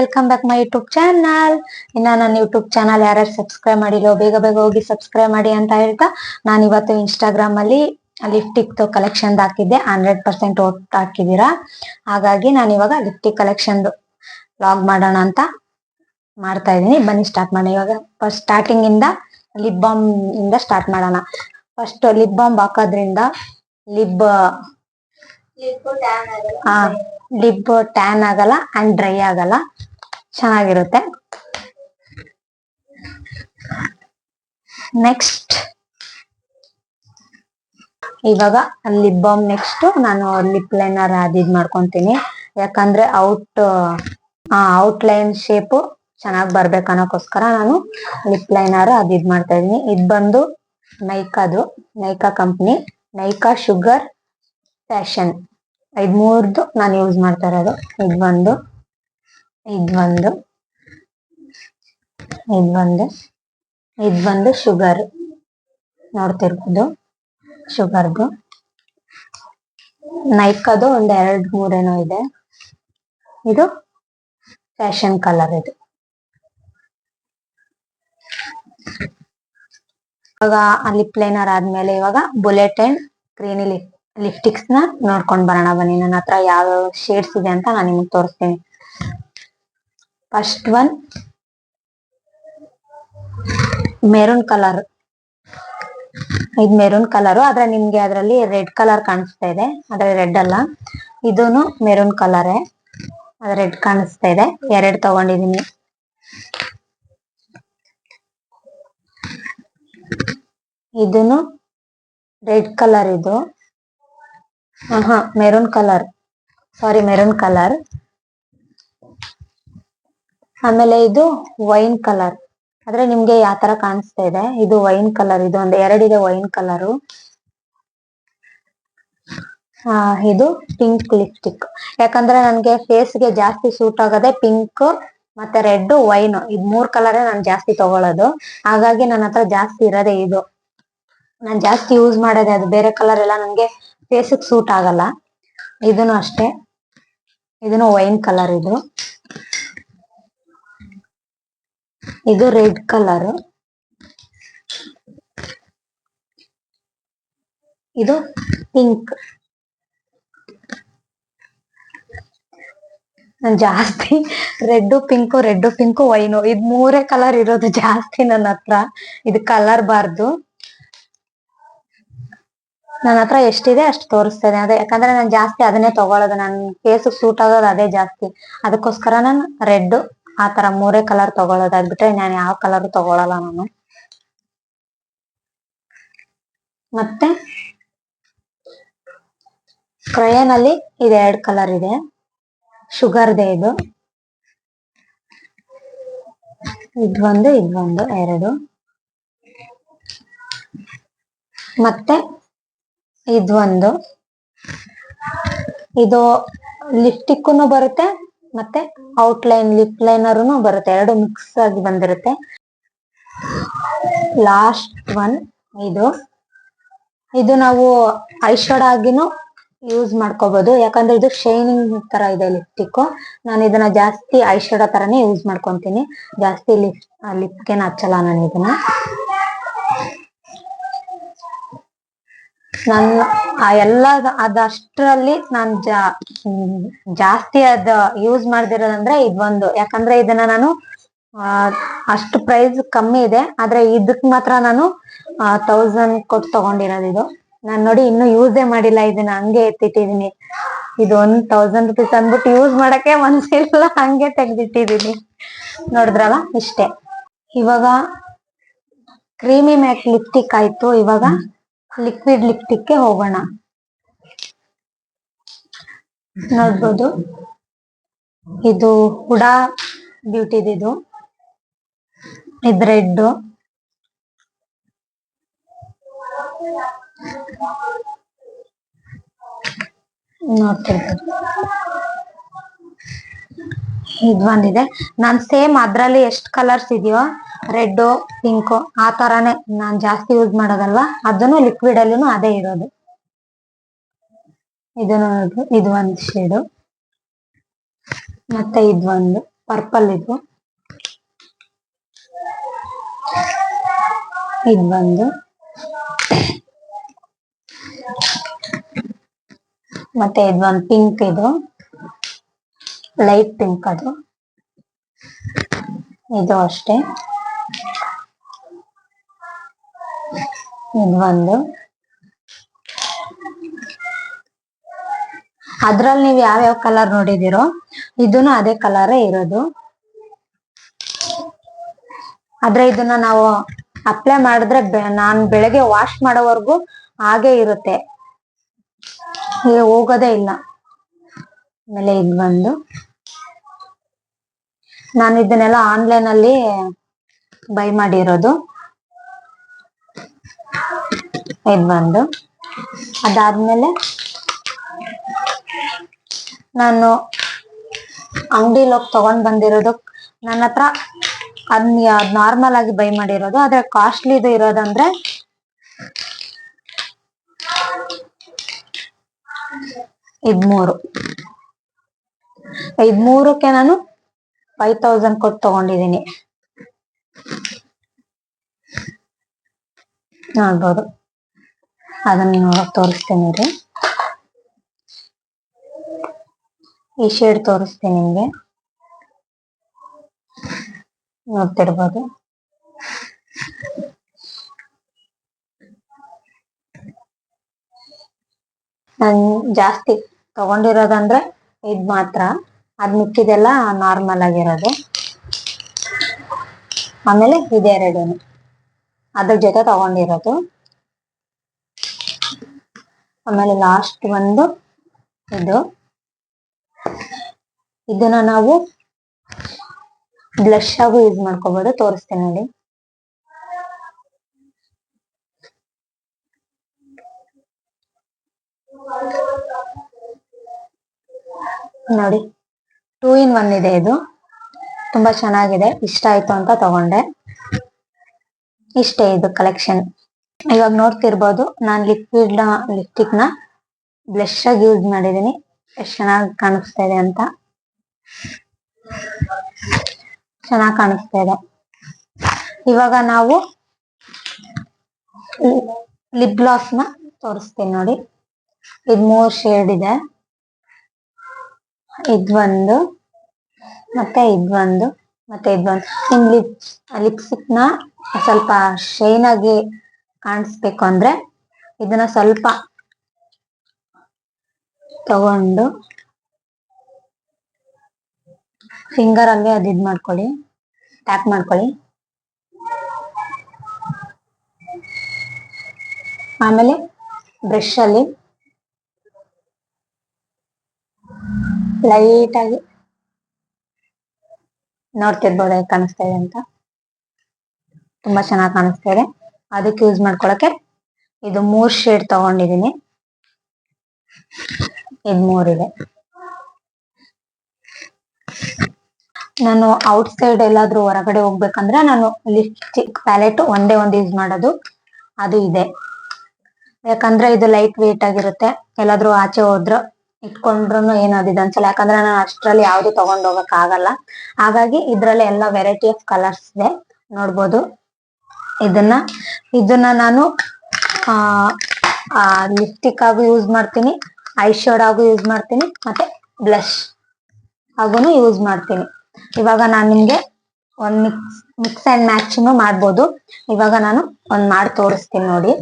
Welcome back my YouTube channel ಇನ್ನ ನನ್ನ YouTube channel ಯಾರ್ಯಾರು ಸಬ್ಸ್ಕ್ರೈಬ್ ಮಾಡಿಲ್ಲೋ ಬೇಗ ಬೇಗ ಹೋಗಿ ಸಬ್ಸ್ಕ್ರೈಬ್ ಮಾಡಿ ಅಂತ ಹೇಳ್ತಾ ನಾನು ಇವತ್ತು ಇನ್ಸ್ಟಾಗ್ರಾಮ್ ಅಲ್ಲಿ ಲಿಫ್ಟಿಕ್ ಕಲೆಕ್ಷನ್ ಹಾಕಿದ್ದೆ. ಹಂಡ್ರೆಡ್ ಪರ್ಸೆಂಟ್ ಓಟ್ ಹಾಕಿದೀರಾ ಹಾಗಾಗಿ ನಾನು ಇವಾಗ ಲಿಫ್ಟಿಕ್ ಕಲೆಕ್ಷನ್ ಲಾಗ್ ಮಾಡೋಣ ಅಂತ ಮಾಡ್ತಾ ಇದೀನಿ ಬನ್ನಿ ಸ್ಟಾರ್ಟ್ ಮಾಡೋಣ. ಇವಾಗ ಫಸ್ಟ್ ಸ್ಟಾರ್ಟಿಂಗ್ ಇಂದ ಲಿಪ್ ಬಾಮ್ ಇಂದ ಸ್ಟಾರ್ಟ್ ಮಾಡೋಣ. ಫಸ್ಟ್ ಲಿಪ್ ಬಾಮ್ ಹಾಕೋದ್ರಿಂದ ಲಿಬ್ ಲಿಪ್ ಟ್ಯಾನ್ ಆಗಲ್ಲ. ಅಂಡ್ ಡ್ರೈ ಆಗಲ್ಲ. ಚೆನ್ನಾಗಿರುತ್ತೆ. ನೆಕ್ಸ್ಟ್ ಇವಾಗ ಲಿಪ್ ಬಾಮ್ ನೆಕ್ಸ್ಟ್ ನಾನು ಲಿಪ್ ಲೈನರ್ ಅದಿದ್ ಮಾಡ್ಕೊಂತೀನಿ. ಯಾಕಂದ್ರೆ ಔಟ್ ಔಟ್ ಲೈನ್ ಶೇಪ್ ಚೆನ್ನಾಗಿ ಬರ್ಬೇಕು ಅನ್ನೋಕ್ಕೋಸ್ಕರ ನಾನು ಲಿಪ್ ಲೈನರ್ ಅದಿದ್ ಮಾಡ್ತಾ ಇದೀನಿ ಇದ್ ಬಂದು ನೈಕಾದು, Nykaa company Nykaa Sugar fashion ಇದ್ ಮೂರ್ದು ನಾನು ಯೂಸ್ ಮಾಡ್ತಾ ಇರೋದು. ಇದ್ ಒಂದು ಇದ್ ಒಂದು ಇದ್ ಒಂದು ಇದ್ ಬಂದು ಶುಗರ್ ನೋಡ್ತಿರ್ಬೋದು ಶುಗರ್ದು ನೈಕದು ಒಂದ್ ಎರಡ್ ಮೂರೇನೋ ಇದೆ. ಇದು ಫ್ಯಾಷನ್ ಕಲರ್ ಇದು. ಇವಾಗ ಲಿಪ್ ಲೈನರ್ ಆದ್ಮೇಲೆ ಇವಾಗ ಬುಲೆಟ್ ಅಂಡ್ ಕ್ರೀನಿ ಲಿಪ್ ಲಿಪ್ಸ್ಟಿಕ್ಸ್ನ ನೋಡ್ಕೊಂಡ್ ಬರೋಣ ಬನ್ನಿ. ನನ್ನ ಹತ್ರ ಯಾವ ಶೇಡ್ಸ್ ಇದೆ ಅಂತ ನಾನು ನಿಮ್ಗೆ ತೋರಿಸ್ತೀನಿ. ಫಸ್ಟ್ ಒನ್ ಮೆರೂನ್ ಕಲರ್ ಇದು ಮೆರೂನ್ ಕಲರ್ ಆದ್ರೆ ನಿಮ್ಗೆ ಅದರಲ್ಲಿ ರೆಡ್ ಕಲರ್ ಕಾಣಿಸ್ತಾ ಇದೆ. ಆದ್ರೆ ರೆಡ್ ಅಲ್ಲ. ಇದೂನು ಮೆರೂನ್ ಕಲರೇ ಅದ್ ರೆಡ್ ಕಾಣಿಸ್ತಾ ಇದೆ. ಎರಡ್ ತಗೊಂಡಿದೀನಿ. ಇದೂನು ರೆಡ್ ಕಲರ್ ಇದು. Maroon colour sorry maroon colour ಆಮೇಲೆ ಇದು ವೈನ್ ಕಲರ್. ಆದ್ರೆ ನಿಮ್ಗೆ ಯಾವ ತರ ಕಾಣಿಸ್ತಾ ಇದೆ? ಇದು ವೈನ್ ಕಲರ್, ಇದು ಒಂದ್ ಎರಡಿದೆ ವೈನ್ ಕಲರು. ಆ, ಇದು ಪಿಂಕ್ ಲಿಪ್ಸ್ಟಿಕ್. ಯಾಕಂದ್ರೆ ನನ್ಗೆ ಫೇಸ್ಗೆ ಜಾಸ್ತಿ ಸೂಟ್ ಆಗೋದೇ ಪಿಂಕ್ ಮತ್ತೆ ರೆಡ್ ವೈನ್, ಇದ್ ಮೂರ್ ಕಲರೇ ನಾನು ಜಾಸ್ತಿ ತಗೊಳ್ಳೋದು ಹಾಗಾಗಿ ನನ್ನ ಹತ್ರ ಜಾಸ್ತಿ ಇರೋದೇ ಇದು. ನಾನ್ ಜಾಸ್ತಿ ಯೂಸ್ ಮಾಡೋದೇ ಅದು. ಬೇರೆ ಕಲರ್ ಎಲ್ಲ ನನ್ಗೆ ಫೇಸ್ಗೆ ಸೂಟ್ ಆಗಲ್ಲ. ಇದನ್ನು ಅಷ್ಟೇ. ಇದನ್ನು ವೈನ್ ಕಲರ್ ಇದು. ಇದು ರೆಡ್ ಕಲರ್. ಇದು ಪಿಂಕ್. ನಾನ್ ಜಾಸ್ತಿ red pink red pink, wine. ಇದ್ ಮೂರೇ ಕಲರ್ ಇರೋದು ಜಾಸ್ತಿ ನನ್ನ ಹತ್ರ. ಇದು ಕಲರ್ ಬಾರ್ದು. ನನ್ನ ಹತ್ರ ಎಷ್ಟಿದೆ ಅಷ್ಟು ತೋರಿಸ್ತೇನೆ. ಅದೇ, ಯಾಕಂದ್ರೆ ನಾನು ಜಾಸ್ತಿ ಅದನ್ನೇ ತಗೊಳ್ಳೋದು ನನ್ ಫೇಸ್ ಸೂಟ್ ಆಗೋದು ಅದೇ ಜಾಸ್ತಿ. ಅದಕ್ಕೋಸ್ಕರ ನಾನು ರೆಡ್ ಆ ತರ ಮೂರೇ ಕಲರ್ ತಗೊಳ್ಳೋದಾಗ್ಬಿಟ್ರೆ ನಾನು ಯಾವ ಕಲರ್ ತಗೊಳಲ್ಲ ನಾನು. ಮತ್ತೆ ಕ್ರಯನ್ ಅಲ್ಲಿ ಇದು ಎರಡ್ ಕಲರ್ ಇದೆ. ಶುಗರ್ದೆ ಇದು. ಇದೊಂದು ಇದೊಂದು ಎರಡು. ಮತ್ತೆ ಇದೊಂದು ಇದು ಲಿಪ್ಸ್ಟಿಕ್ನು ಬರುತ್ತೆ ಮತ್ತೆ ಔಟ್ಲೈನ್ ಲಿಪ್ ಲೈನರ್ನು ಬರುತ್ತೆ. ಎರಡು ಮಿಕ್ಸ್ ಆಗಿ ಬಂದಿರುತ್ತೆ. ಲಾಸ್ಟ್ ಒನ್ ಇದು. ಇದು ನಾವು ಐಶಾಡ್ ಆಗಿನೂ ಯೂಸ್ ಮಾಡ್ಕೋಬಹುದು ಯಾಕಂದ್ರೆ ಇದು ಶೈನಿಂಗ್ ತರ ಇದೆ ಲಿಪ್ಸ್ಟಿಕ್ ನಾನು ಇದನ್ನ ಜಾಸ್ತಿ ಐಶಾಡೋ ತರನೇ ಯೂಸ್ ಮಾಡ್ಕೊಂತೀನಿ. ಜಾಸ್ತಿ ಲಿಪ್ ಲಿಪ್ಗೆ ಹಚ್ಚಲ್ಲ ನಾನು ಇದನ್ನ. ನನ್ನ ಆ ಎಲ್ಲ ಅದಷ್ಟರಲ್ಲಿ ನಾನ್ ಜಾ ಜಾಸ್ತಿ ಅದ ಯೂಸ್ ಮಾಡ್ದಿರೋದಂದ್ರೆ ಇದೊಂದು ಯಾಕಂದ್ರೆ ಇದನ್ನ ನಾನು ಅಷ್ಟು ಪ್ರೈಸ್ ಕಮ್ಮಿ ಇದೆ. ಆದ್ರೆ ಇದಕ್ ಮಾತ್ರ ನಾನು ತೌಸಂಡ್ ಕೊಟ್ಟು ತಗೊಂಡಿರೋದು ಇದು. ನಾನ್ ನೋಡಿ ಇನ್ನು ಯೂಸೇ ಮಾಡಿಲ್ಲ, ಇದನ್ನ ಹಂಗೆ ಎತ್ತಿಟ್ಟಿದೀನಿ. ಇದು ಒಂದ್ ತೌಸಂಡ್ ರುಪೀಸ್ ಅಂದ್ಬಿಟ್ಟು ಯೂಸ್ ಮಾಡಕ್ಕೆ ಮನ್ಸಿಲ್ಲ ಹಂಗೆ ತೆಗ್ದಿಟ್ಟಿದೀನಿ. ನೋಡಿದ್ರಲ್ಲ? ಇಷ್ಟೇ. ಇವಾಗ ಕ್ರೀಮಿ ಮ್ಯಾಟ್ ಲಿಪ್ಟಿಕ್ ಆಯ್ತು ಇವಾಗ. ಲಿಕ್ವಿಡ್ ಲಿಪ್ಸ್ಟಿಕ್ಗೆ ಹೋಗೋಣ. ನೋಡ್ಬೋದು. ಇದು ಹುಡಾ ಬ್ಯೂಟಿದಿದು ಇದು. ರೆಡ್ ನೋಡ್ತಿರ್ಬೋದು. ಇದ್ ಒಂದಿದೆ ನಾನ್ ಸೇಮ್ ಅದ್ರಲ್ಲಿ ಎಷ್ಟ್ ಕಲರ್ಸ್ ಇದೆಯೋ ರೆಡ್ ಪಿಂಕ್, ಆ ತರಾನೇ ನಾನ್ ಜಾಸ್ತಿ ಯೂಸ್ ಮಾಡೋದಲ್ವಾ? ಅದನ್ನು ಲಿಕ್ವಿಡ್ ಅಲ್ಲಿನೂ ಅದೇ ಇರೋದು. ಇದನ್ನು ಇದು ಒಂದ್ ಶೇಡು ಮತ್ತೆ ಇದು ಒಂದು ಪರ್ಪಲ್ ಇದು. ಇದು ಬಂದು ಮತ್ತೆ ಇದು ಒಂದು ಪಿಂಕ್ ಇದು. ಲೈಟ್ ಪಿಂಕ್ ಅದು. ಇದು ಅಷ್ಟೇ. ಇದು ಒಂದು. ಅದ್ರಲ್ಲಿ ನೀವು ಯಾವ್ಯಾವ ಕಲರ್ ನೋಡಿದಿರೋ ಇದನ್ನು ಅದೇ ಕಲರ್ ಇರೋದು. ಆದ್ರೆ ಇದನ್ನ ನಾವು ಅಪ್ಲೈ ಮಾಡಿದ್ರೆ ನಾನ್ ಬೆಳಗ್ಗೆ ವಾಶ್ ಮಾಡೋವರೆಗೂ ಹಾಗೆ ಇರುತ್ತೆ. ಹೀಗೆ ಹೋಗೋದೇ ಇಲ್ಲ. ಆಮೇಲೆ ಇದು ಬಂದು. ನಾನು ಇದನ್ನೆಲ್ಲ ಆನ್ಲೈನ್ ಅಲ್ಲಿ ಬೈ ಮಾಡಿರೋದು. ಇದು ಬಂದು. ಅದಾದ್ಮೇಲೆ ನಾನು ಅಂಗಡಿಲಿ ಹೋಗಿ ತಗೊಂಡ್ ಬಂದಿರೋದು. ನನ್ನ ಹತ್ರ ಅದ್ ನಾರ್ಮಲ್ ಆಗಿ ಬೈ ಮಾಡಿರೋದು. ಆದ್ರೆ ಕಾಸ್ಟ್ಲಿ ಇದು ಇರೋದಂದ್ರೆ ಇದ್ ಮೂರು ನಾನು ಫೈವ್ ತೌಸಂಡ್ ಕೊಟ್ಟು ತಗೊಂಡಿದೀನಿ. ನೋಡ್ಬೋದು. ಅದನ್ನ ನೋಡಕ್ ತೋರಿಸ್ತೀನಿ ರೀ. ಈ ಶೇಡ್ ತೋರಿಸ್ತೀನಿ ನಿಮ್ಗೆ. ನೋಡ್ತಿರ್ಬೋದು. ನಾನು ಜಾಸ್ತಿ ತಗೊಂಡಿರೋದಂದ್ರೆ ಇದ್ ಮಾತ್ರ. ಅದ್ ಮಿಕ್ಕಿದೆಲ್ಲ ನಾರ್ಮಲ್ ಆಗಿರೋದು. ಆಮೇಲೆ ಇದೆರಡುನು ಅದ್ರ ಜೊತೆ ತಗೊಂಡಿರೋದು. ಆಮೇಲೆ ಲಾಸ್ಟ್ ಒಂದು ಇದು. ಇದನ್ನ ನಾವು ಬ್ಲಶ್ ಆಗು ಯೂಸ್ ಮಾಡ್ಕೋಬಹುದು ತೋರಿಸ್ತೀನಿ ನೋಡಿ. ನೋಡಿ. ಟೂ ಇನ್ ಒನ್ ಇದೆ ಇದು. ತುಂಬಾ ಚೆನ್ನಾಗಿದೆ. ಇಷ್ಟ ಆಯ್ತು ಅಂತ ತಗೊಂಡೆ. ಇಷ್ಟೇ ಇದು ಕಲೆಕ್ಷನ್ ಇವಾಗ ನೋಡ್ತಿರ್ಬೋದು, ನಾನ್ ಲಿಕ್ವಿಡ್ ಲಿಪ್ಸ್ಟಿಕ್ನ ಬ್ಲಶ್ ಆಗಿ ಯೂಸ್ ಮಾಡಿದೀನಿ. ಎಷ್ಟು ಚೆನ್ನಾಗಿ ಕಾಣಿಸ್ತಾ ಇದೆ ಅಂತ. ಚೆನ್ನಾಗಿ ಕಾಣಿಸ್ತಾ ಇದೆ. ಇವಾಗ ನಾವು ಲಿಪ್ ಗ್ಲಾಸ್ನ ತೋರಿಸ್ತೀನಿ ನೋಡಿ. ಇದ್ ಮೂರ್ ಶೇಡ್ ಇದೆ. ಇದ್ವೊಂದು, ಮತ್ತೆ ಇದ್ವೊಂದು ಮತ್ತೆ ಇದ್ವೊಂದು. ನಿಮ್ ಲಿಪ್ಸ್ ಲಿಪ್ಸ್ಟಿಕ್ನ ಸ್ವಲ್ಪ ಶೈನ್ ಆಗಿ ಕಾಣಿಸ್ಬೇಕು ಅಂದ್ರೆ ಇದನ್ನ ಸ್ವಲ್ಪ ತಗೊಂಡು ಫಿಂಗರ್ ಅಲ್ಲೇ ಅದ್ ಇದ್ ಮಾಡ್ಕೊಳ್ಳಿ, ಟ್ಯಾಪ್ ಮಾಡ್ಕೊಳ್ಳಿ. ಆಮೇಲೆ ಬ್ರಷ್ ಅಲ್ಲಿ ಲೈಟ್ ಆಗಿ ನೋಡ್ತಿರ್ಬೋದು ಹೇಗೆ ಕಾಣಿಸ್ತಾ ಇದೆ ಅಂತ. ತುಂಬಾ ಚೆನ್ನಾಗಿ ಕಾಣಿಸ್ತಾ ಇದೆ. ಅದಕ್ಕೆ ಯೂಸ್ ಮಾಡ್ಕೊಳಕ್ಕೆ ಇದು ಮೂರ್ ಶೇಡ್ ತಗೊಂಡಿದೀನಿ. ಇದ್ ಮೂರಿದೆ. ನಾನು ಔಟ್ ಸೈಡ್ ಎಲ್ಲಾದ್ರೂ ಹೊರಗಡೆ ಹೋಗ್ಬೇಕಂದ್ರೆ ನಾನು ಲಿಪ್ಸ್ಟಿಕ್ ಪ್ಯಾಲೆಟ್ ಒಂದೇ ಒಂದು ಯೂಸ್ ಮಾಡೋದು. ಅದು ಇದೆ. ಯಾಕಂದ್ರೆ ಇದು ಲೈಟ್ ವೇಟ್ ಆಗಿರುತ್ತೆ. ಎಲ್ಲಾದ್ರೂ ಆಚೆ ಹೋದ್ರ ಇಟ್ಕೊಂಡ್ರು ಏನಾದಿದೆ ಅನ್ಸಲ್ಲ ಯಾಕಂದ್ರೆ ನಾನು ಅಷ್ಟ್ರಲ್ಲಿ ಯಾವ್ದು ತಗೊಂಡ್ ಹೋಗಕ್ ಆಗಲ್ಲ. ಹಾಗಾಗಿ ಇದ್ರಲ್ಲಿ ಎಲ್ಲಾ ವೆರೈಟಿ ಆಫ್ ಕಲರ್ಸ್ ಇದೆ. ನೋಡ್ಬೋದು. ಇದನ್ನ ಇದನ್ನ ನಾನು, ಆ ಲಿಪ್ಸ್ಟಿಕ್ ಆಗು ಯೂಸ್ ಮಾಡ್ತೀನಿ. ಐ ಶೇಡ್ ಆಗು ಯೂಸ್ ಮಾಡ್ತೀನಿ. ಮತ್ತೆ ಬ್ಲಶ್ ಆಗುನು ಯೂಸ್ ಮಾಡ್ತೀನಿ. ಇವಾಗ ನಾನು ನಿಮ್ಗೆ ಒಂದ್ ಮಿಕ್ಸ್ ಮಿಕ್ಸ್ ಅಂಡ್ ಮ್ಯಾಚಿಂಗ್ ಮಾಡ್ಬೋದು. ಇವಾಗ ನಾನು ಒಂದ್ ಮಾಡಿ ತೋರಿಸ್ತೀನಿ ನೋಡಿ.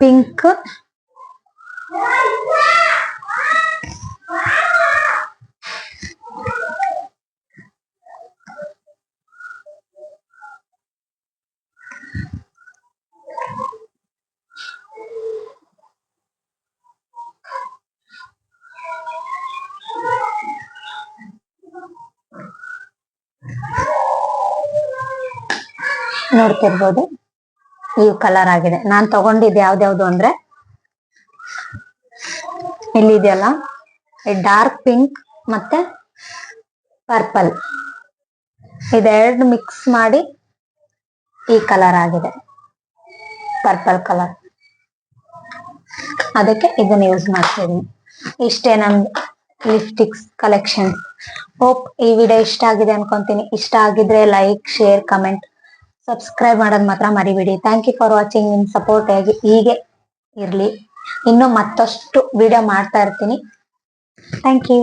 ಪಿಂಕ್ ನೋಡ್ತಿರ್ಬೋದು ಈ ಕಲರ್ ಆಗಿದೆ. ನಾನ್ ತಗೊಂಡಿದ್ದು ಯಾವ್ದ್ಯಾವ್ದು ಅಂದ್ರೆ ಇಲ್ಲಿದೆಯಲ್ಲ ಡಾರ್ಕ್ ಪಿಂಕ್ ಮತ್ತೆ ಪರ್ಪಲ್ ಇದೆರಡು ಮಿಕ್ಸ್ ಮಾಡಿ ಈ ಕಲರ್ ಆಗಿದೆ. ಪರ್ಪಲ್ ಕಲರ್ ಅದಕ್ಕೆ ಇದನ್ನ ಯೂಸ್ ಮಾಡ್ತಿದ್ದೀನಿ ಇಷ್ಟೇ ನಮ್ದು ಲಿಪ್ಸ್ಟಿಕ್ಸ್ ಕಲೆಕ್ಷನ್ ಹೋಪ್ ಈ ವಿಡಿಯೋ ಇಷ್ಟ ಆಗಿದೆ ಅನ್ಕೊಂತೀನಿ. ಇಷ್ಟ ಆಗಿದ್ರೆ ಲೈಕ್ ಶೇರ್ ಕಮೆಂಟ್ ಸಬ್ಸ್ಕ್ರೈಬ್ ಮಾಡೋದ್ ಮಾತ್ರ ಮರಿಬೇಡಿ. ಥ್ಯಾಂಕ್ ಯು ಫಾರ್ ವಾಚಿಂಗ್ ನಿಮ್ ಸಪೋರ್ಟ್ ಆಗಿ ಹೀಗೆ ಇರ್ಲಿ. ಇನ್ನು ಮತ್ತಷ್ಟು ವಿಡಿಯೋ ಮಾಡ್ತಾ ಇರ್ತೀನಿ. Thank you